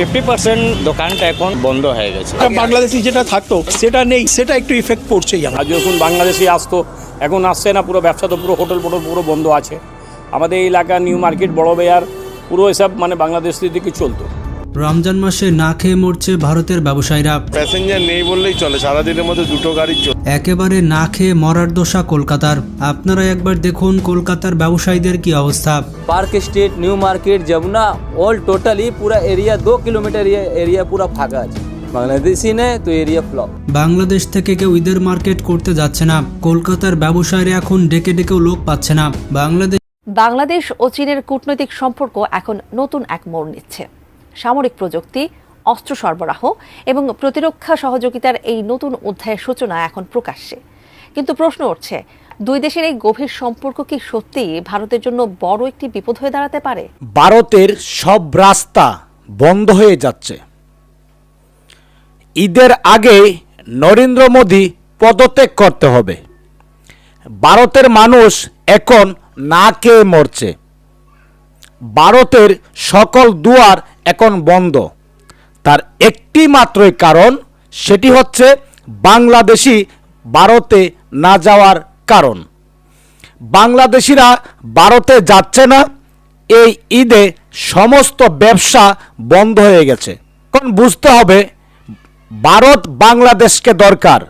Fifty percent দোকানটা এখন বন্ধ হয়ে গেছে। বাংলাদেশি যেটা থাকতো সেটা নেই সেটা একটু ইফেক্ট পড়ছেই আমার। আর যখন বাংলাদেশি আসতো এখন আসছে না পুরো ব্যবসা তো পুরো হোটেল ফোটেল পুরো বন্ধ আছে। আমাদের এই এলাকা নিউ মার্কেট বড় বেয়ার পুরো এসব মানে বাংলাদেশ থেকে চলতো। রমজান মাসে না খেয়ে মরছে ভারতের ব্যবসায়ীরা। প্যাসেঞ্জার নেই বললেই চলে সারাদিনের মধ্যে দুটো গাড়ি একেবারে না খেয়ে মরার দশা কলকাতার। আপনারা একবার দেখুন কলকাতার ব্যবসায়ীদের কি অবস্থা। Park Street New Market Jamuna all totally পুরা এরিয়া দু কিলোমিটার এরিয়া পুরো ফাঁকা আছে। এরিয়া বাংলাদেশ থেকে কেউ ঈদের মার্কেট করতে যাচ্ছে না। কলকাতার ব্যবসায়ীরা এখন ডেকে ডেকেও লোক পাচ্ছে না। বাংলাদেশ বাংলাদেশ ও চীনের কূটনৈতিক সম্পর্ক এখন নতুন এক মোড় নিচ্ছে। সামরিক প্রযুক্তি, অস্ত্র সরবরাহ এবং প্রতিরক্ষা সহযোগিতার এই নতুন অধ্যায়ের সূচনা এখন প্রকাশ্যে। কিন্তু প্রশ্ন উঠছে, দুই দেশের এই গভীর সম্পর্ক কি সত্যি ভারতের জন্য বড় একটি বিপদ হয়ে দাঁড়াতে পারে? ভারতের সব রাস্তা বন্ধ হয়ে যাচ্ছে। ঈদের আগে নরেন্দ্র মোদী পদত্যাগ করতে হবে। ভারতের মানুষ এখন না খেয়ে মরছে। ভারতের সকল দুয়ার এখন বন্ধ। তার একটি মাত্রই কারণ, সেটি হচ্ছে বাংলাদেশি ভারতে না যাওয়ার কারণ। বাংলাদেশিরা ভারতে যাচ্ছে না, এই ঈদে সমস্ত ব্যবসা বন্ধ হয়ে গেছে। এখন বুঝতে হবে, ভারত বাংলাদেশকে দরকার।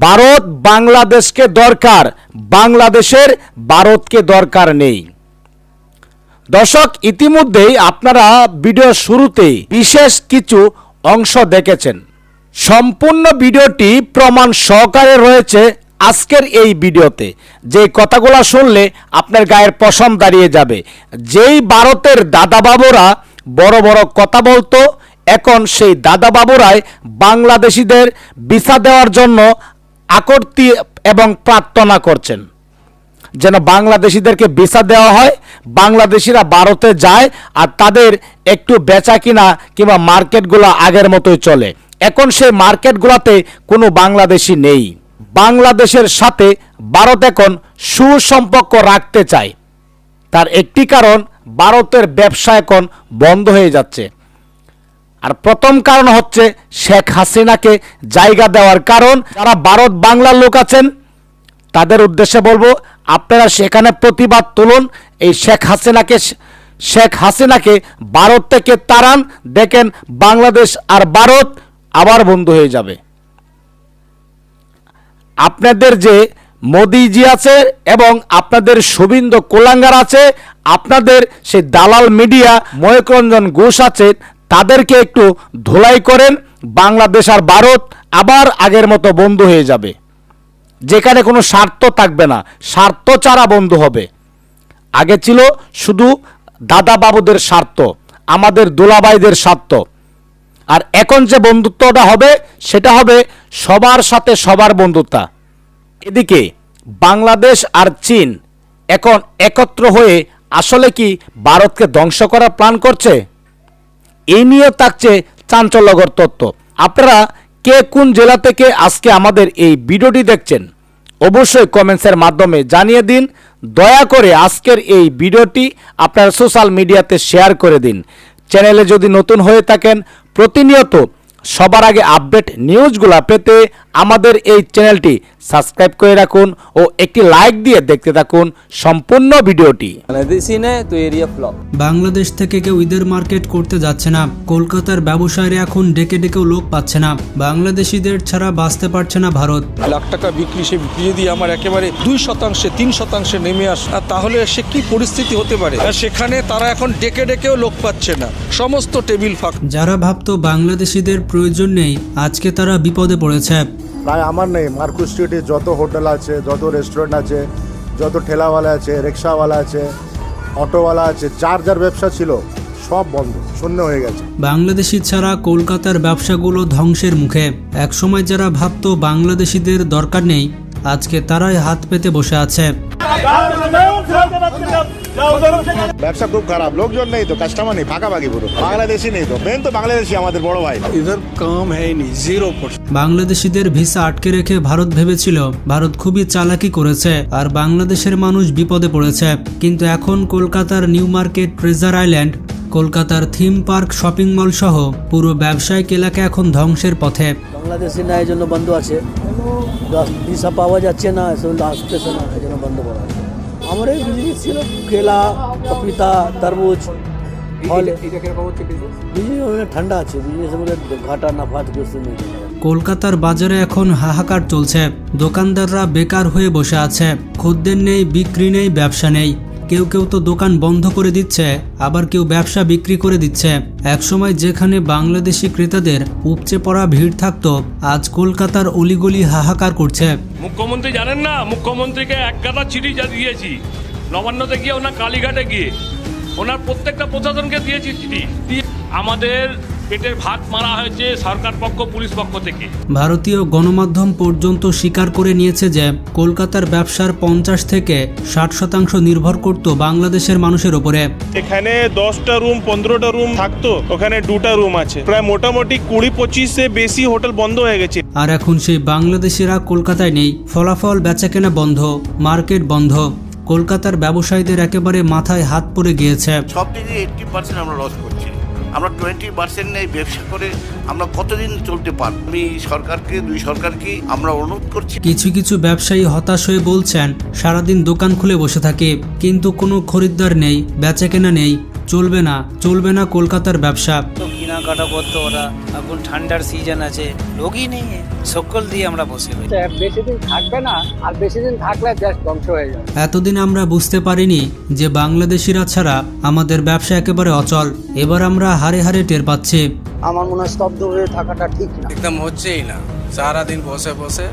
ভারত বাংলাদেশকে দরকার, বাংলাদেশের ভারতকে দরকার নেই। দর্শক, ইতিমধ্যেই আপনারা ভিডিও শুরুতেই বিশেষ কিছু অংশ দেখেছেন। সম্পূর্ণ ভিডিওটি প্রমাণ সহকারে রয়েছে আজকের এই ভিডিওতে। যে কথাগুলো শুনলে আপনার গায়ের পশম দাঁড়িয়ে যাবে। যেই ভারতের দাদাবাবুরা বড় বড় কথা বলতো, এখন সেই দাদাবাবুরাই বাংলাদেশিদের ভিসা দেওয়ার জন্য আকর্তি এবং প্রার্থনা করছেন। যেন বাংলাদেশিদেরকে ভিসা দেওয়া হয় বাংলাদেশিরা ভারতে যায় আর তাদের একটু বেচা কিনা কিংবা মার্কেটগুলো আগের মতোই চলে। এখন সেই মার্কেটগুলোতে কোনো বাংলাদেশি নেই। বাংলাদেশের সাথে ভারত এখন সুসম্পর্ক রাখতে চায়। তার একটি কারণ, ভারতের ব্যবসা এখন বন্ধ হয়ে যাচ্ছে। আর প্রথম কারণ হচ্ছে শেখ হাসিনাকে জায়গা দেওয়ার কারণ। যারা ভারত বাংলার লোক আছেন, তাদের উদ্দেশ্যে বলব, আপনারা সেখানে প্রতিবাদ তুলুন এই শেখ হাসিনাকে শেখ হাসিনাকে ভারত থেকে তাড়ান, দেখেন বাংলাদেশ আর ভারত আবার বন্ধু হয়ে যাবে। আপনাদের যে মোদিজি আছে এবং আপনাদের শুভিন্দ কোলাঙ্গার আছে, আপনাদের সেই দালাল মিডিয়া ময়করঞ্জন ঘোষ আছে, তাদেরকে একটু ধোলাই করেন, বাংলাদেশ আর ভারত আবার আগের মতো বন্ধু হয়ে যাবে। যেখানে কোনো স্বার্থ থাকবে না, স্বার্থ ছাড়া বন্ধু হবে। আগে ছিল শুধু দাদা বাবুদের স্বার্থ, আমাদের দোলাবাইদের স্বার্থ। আর এখন যে বন্ধুত্বটা হবে, সেটা হবে সবার সাথে সবার বন্ধুতা এদিকে বাংলাদেশ আর চীন এখন একত্র হয়ে আসলে কি ভারতকে ধ্বংস করার প্ল্যান করছে? এই নিয়ে থাকছে চাঞ্চল্যকর তথ্য। আপনারা কে কোন জেলা থেকে আজকে আমাদের এই ভিডিওটি দেখছেন? অবশ্যই কমেন্টসের মাধ্যমে জানিয়ে দিন। দয়া করে আজকের এই ভিডিওটি আপনার সোশ্যাল মিডিয়াতে শেয়ার করে দিন। চ্যানেলে যদি নতুন হয়ে থাকেন, প্রতিনিয়ত সবার আগে আপডেট নিউজগুলো পেতে আমাদের এই চ্যানেলটি সাবস্ক্রাইব করে রাখুন ও একটি লাইক দিয়ে দেখতে থাকুন সম্পূর্ণ ভিডিওটি। বাংলাদেশি নেই তো এরিয়া ফ্লপ। বাংলাদেশ থেকে কেউ ঈদের মার্কেট করতে যাচ্ছে না। কলকাতার ব্যবসায়ীরা এখন ডেকে ডেকেও লোক পাচ্ছে না। বাংলাদেশিদের ছাড়া বাঁচতে পারছে না ভারত। লাখ টাকা বিক্রি সে বিক্রি যদি আমার একেবারে দুই শতাংশে তিন শতাংশে নেমে আস আর তাহলে সে কি পরিস্থিতি হতে পারে? আর সেখানে তারা এখন ডেকে ডেকেও লোক পাচ্ছে না। সমস্ত টেবিল ফাঁক। যারা ভাবতো বাংলাদেশিদের প্রয়োজন নেই আজকে তারা বিপদে পড়েছে। প্রায় আমার নেই। মার্কুস স্ট্রিটে যত হোটেল আছে যত রেস্টুরেন্ট আছে যত ঠেলাওয়ালা আছে রিক্সাওয়ালা আছে অটোওয়ালা আছে যার যার ব্যবসা ছিল সব বন্ধ শূন্য হয়ে গেছে। বাংলাদেশি ছাড়া কলকাতার ব্যবসাগুলো ধ্বংসের মুখে। একসময় যারা ভাবতো বাংলাদেশিদের দরকার নেই আজকে তারাই হাত পেতে বসে আছে। ব্যবসা খুব খারাপ লোকজন নেই তো কাস্টমার নেই ফাঁকাফাঁকি পুরো। বাংলাদেশি নেই তো মেন তো বাংলাদেশি আমাদের বড় ভাই। ইধার কাম হয়নি জিরো পার্সেন্ট বাংলাদেশিদের ভিসা আটকে রেখে ভারত ভেবেছিল ভারত খুবই চালাকি করেছে আর বাংলাদেশের মানুষ বিপদে পড়েছে। কিন্তু এখন কলকাতার নিউ মার্কেট ট্রেজার আইল্যান্ড কলকাতার থিম পার্ক শপিং মল সহ পুরো ব্যবসায়িক এলাকা এখন ধ্বংসের পথে। বাংলাদেশি না এই জন্য বন্ধ আছে। ভিসা পাওয়া যাচ্ছে না আসতেছে না আমার এই বিজনেস ছিল কেলা পপিতা তরমুজ ফল। মানে ঠান্ডা আছে বিজনেস ঘাটা নাফা কিছু নেই। কলকাতার বাজারে এখন হাহাকার চলছে। দোকানদাররা বেকার হয়ে বসে আছে। খদ্দের নেই বিক্রি নেই ব্যবসা নেই। কেউ কেউ তো দোকান বন্ধ করে দিচ্ছে, আবার কেউ ব্যবসা বিক্রি করে দিচ্ছে। একসময় যেখানে বাংলাদেশি ক্রেতাদের উপচে পড়া ভিড় থাকতো, আজ কলকাতার অলিগলি হাহাকার করছে। মুখ্যমন্ত্রী জানেন না? মুখ্যমন্ত্রীকে এক গাদা চিঠি দিয়েছি। নবান্নতে গিয়ে ওনার কালীঘাটে গিয়ে। ওনার প্রত্যেকটা প্রশাসনকে দিয়েছি চিঠি। আমাদের পেটের ভাত মারা হয়েছে সরকার পক্ষ পুলিশ পক্ষ থেকে। ভারতীয় গণমাধ্যম পর্যন্ত স্বীকার করে নিয়েছে যে কলকাতার ব্যবসার পঞ্চাশ থেকে ষাট শতাংশ নির্ভর করত বাংলাদেশের মানুষের ওপরে। এখানে দশটা রুম পনেরোটা রুম থাকতো ওখানে দুটা রুম আছে। প্রায় মোটামুটি কুড়ি পঁচিশে বেশি হোটেল বন্ধ হয়ে গেছে। আর এখন সেই বাংলাদেশিরা কলকাতায় নেই ফলাফল বেচাকেনা বন্ধ মার্কেট বন্ধ। কলকাতার ব্যবসায়ীদের একেবারে মাথায় হাত পড়ে গিয়েছে। সব থেকে এইটটি পার্সেন্ট আমরা লস করছি। আমরা টোয়েন্টি পার্সেন্ট নেই ব্যবসা করে আমরা কতদিন চলতে পারব আমি সরকারকে দুই সরকারকে আমরা অনুরোধ করছি। কিছু কিছু ব্যবসায়ী হতাশ হয়ে বলছেন, সারাদিন দোকান খুলে বসে থাকে, কিন্তু কোনো খরিদ্দার নেই বেচা কেনা নেই। চলবে না চলবে না কলকাতার ব্যবসা। কেনাকাটা করতো ওরা। এখন ঠান্ডার সিজন আছে লোকই নেই। সকল দিয়ে আমরা বসে বেশি দিন থাকবে না আর বেশি দিন থাকলে ধ্বংস হয়ে যাবে। এতদিন আমরা বুঝতে পারিনি যে বাংলাদেশিরা ছাড়া আমাদের ব্যবসা একেবারে অচল। এবার আমরা হারে হারে টের পাচ্ছি। আমার মনে হয় স্তব্ধ হয়ে থাকাটা ঠিক না। একদম হচ্ছেই না। সারাদিন বসে বসে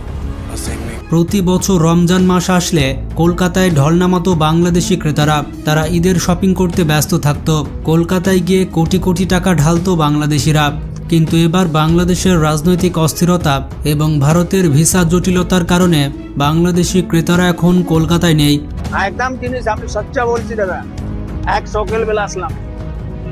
প্রতি বছর রমজান মাস আসলে কলকাতায় ঢল নামাতো বাংলাদেশি ক্রেতারা। তারা ঈদের শপিং করতে ব্যস্ত থাকতো। কলকাতায় গিয়ে কোটি কোটি টাকা ঢালতো বাংলাদেশিরা। কিন্তু এবার বাংলাদেশের রাজনৈতিক অস্থিরতা এবং ভারতের ভিসা জটিলতার কারণে বাংলাদেশি ক্রেতারা এখন কলকাতায় নেই। একদম জিনিস আমি সচ্চা বলছি দাদা। এক সকাল বেলা আসলাম।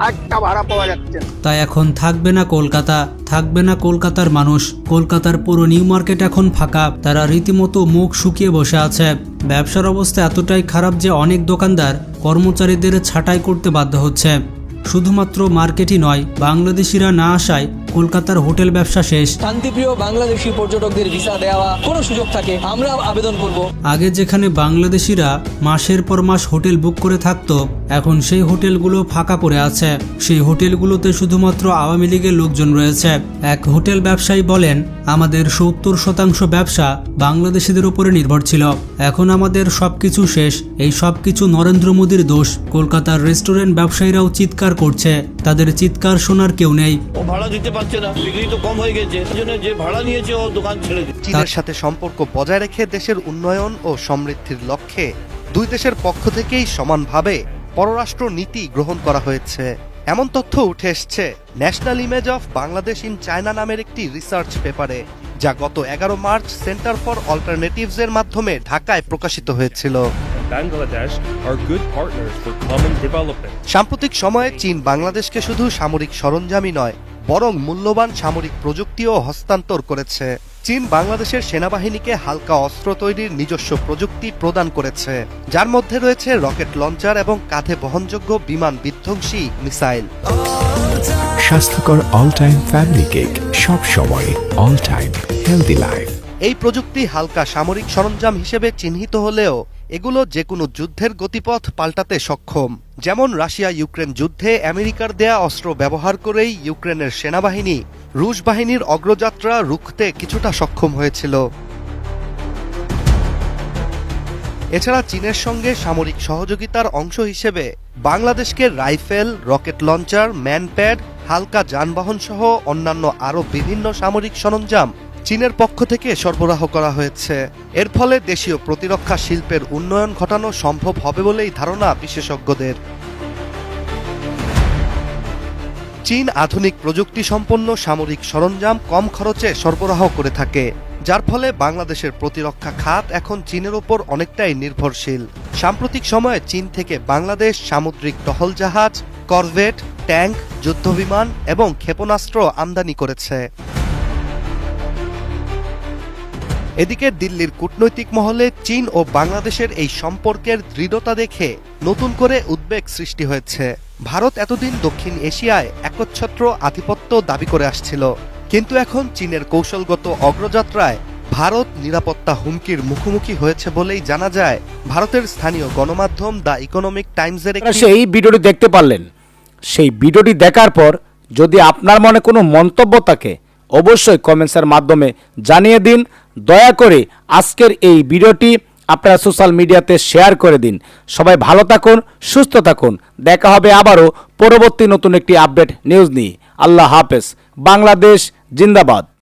একটা ভাড়া পাওয়া যাচ্ছে তাই এখন থাকবে না কলকাতা, থাকবে না কলকাতার মানুষ। কলকাতার পুরো নিউ মার্কেট এখন ফাঁকা। তারা রীতিমতো মুখ শুকিয়ে বসে আছে। ব্যবসার অবস্থা এতটাই খারাপ যে অনেক দোকানদার কর্মচারীদের ছাঁটাই করতে বাধ্য হচ্ছে। শুধুমাত্র মার্কেটই নয়, বাংলাদেশিরা না আসায় কলকাতার হোটেল ব্যবসা শেষ। শান্তিপ্রিয় বাংলাদেশি পর্যটকদের ভিসা দেওয়া কোনো সুযোগ থাকে আমরা আবেদন করব। আগে যেখানে বাংলাদেশিরা মাসের পর মাস হোটেল বুক করে থাকতো এখন সেই হোটেলগুলো ফাঁকা পড়ে আছে। সেই হোটেলগুলোতে শুধুমাত্র আওয়ামী লীগের লোকজন রয়েছে। এক হোটেল ব্যবসায়ী বলেন আমাদের সত্তর শতাংশ ব্যবসা বাংলাদেশিদের উপরে নির্ভর ছিল। এখন আমাদের সবকিছু শেষ এই সবকিছু নরেন্দ্র মোদীর দোষ। কলকাতার রেস্টুরেন্ট ব্যবসায়ীরাও চিৎকার করছে। তাদের চিৎকার শোনার কেউ নেই। ও ভাড়া দিতে পারছে না বিক্রি তো কম হয়ে গেছে যে ভাড়া নিয়েছে ও দোকান ছেড়ে দিচ্ছে। চীনের সাথে সম্পর্ক বজায় রেখে দেশের উন্নয়ন ও সমৃদ্ধির লক্ষ্যে দুই দেশের পক্ষ থেকেই সমানভাবে পররাষ্ট্র নীতি গ্রহণ করা হয়েছে। এমন তথ্য উঠে এসছে national image of Bangladesh in China নামের একটি রিসার্চ পেপারে যা গত এগারো মার্চ সেন্টার ফর অল্টারনেটিভস এর মাধ্যমে ঢাকায় প্রকাশিত হয়েছিল। Bangladesh are good partners for common development সাম্প্রতিক সময়ে চীন বাংলাদেশকে শুধু সামরিক সরঞ্জামই নয় বরং মূল্যবান সামরিক প্রযুক্তিও হস্তান্তর করেছে। চীন বাংলাদেশের সেনাবাহিনীকে হালকা অস্ত্র তৈরির নিজস্ব প্রযুক্তি প্রদান করেছে। যার মধ্যে রয়েছে রকেট লঞ্চার এবং কাঁধে বহনযোগ্য বিমান বিধ্বংসী মিসাইল। স্বাস্থ্যকর অল টাইম ফ্যামিলি কেক সব সময় অল টাইম হেলদি লাইফ এই প্রযুক্তি হালকা সামরিক সরঞ্জাম হিসেবে চিহ্নিত হলেও এগুলো যে কোনো যুদ্ধের গতিপথ পাল্টাতে সক্ষম। যেমন রাশিয়া ইউক্রেন যুদ্ধে আমেরিকার দেয়া অস্ত্র ব্যবহার করেই ইউক্রেনের সেনাবাহিনী রুশ বাহিনীর অগ্রযাত্রা রুখতে কিছুটা সক্ষম হয়েছিল। এছাড়া চীনের সঙ্গে সামরিক সহযোগিতার অংশ হিসেবে বাংলাদেশকে রাইফেল, রকেট লঞ্চার, ম্যানপ্যাড, হালকা যানবাহন সহ অন্যান্য আরও বিভিন্ন সামরিক সরঞ্জাম চীনের পক্ষ থেকে সরবরাহ করা হয়েছে। এর ফলে দেশীয় প্রতিরক্ষা শিল্পের উন্নয়ন ঘটানো সম্ভব হবে বলেই ধারণা বিশেষজ্ঞদের। চীন আধুনিক প্রযুক্তি সম্পন্ন সামরিক সরঞ্জাম কম খরচে সরবরাহ করে থাকে, যার ফলে বাংলাদেশের প্রতিরক্ষা খাত এখন চীনের ওপর অনেকটাই নির্ভরশীল। সাম্প্রতিক সময়ে চীন থেকে বাংলাদেশ সামুদ্রিক টহল জাহাজ করভেট ট্যাঙ্ক যুদ্ধবিমান এবং ক্ষেপণাস্ত্র আমদানি করেছে। এদিকে দিল্লির কূটনৈতিক মহলে চীন ও বাংলাদেশের এই সম্পর্কের দৃঢ়তা দেখে নতুন করে উদ্বেগ সৃষ্টি হয়েছে। ভারত এতদিন দক্ষিণ এশিয়ায় একচ্ছত্র আধিপত্য দাবি করে আসছিল। কিন্তু এখন চীনের কৌশলগত অগ্রযাত্রায় ভারত নিরাপত্তা হুমকির মুখোমুখি হয়েছে বলেই জানা যায়, ভারতের স্থানীয় গণমাধ্যম দ্য ইকোনমিক টাইমসের সেই ভিডিওটি দেখতে পারলেন। সেই ভিডিওটি দেখার পর যদি আপনার মনে কোনো মন্তব্য থাকে অবশ্যই কমেন্টসের মাধ্যমে জানিয়ে দিন। দয়া করে আজকের এই ভিডিওটি আপনারা সোশ্যাল মিডিয়াতে শেয়ার করে দিন। সবাই ভালো থাকুন, সুস্থ থাকুন। দেখা হবে আবারও পরবর্তী নতুন একটি আপডেট নিউজ নিয়ে। আল্লাহ হাফেজ। বাংলাদেশ জিন্দাবাদ।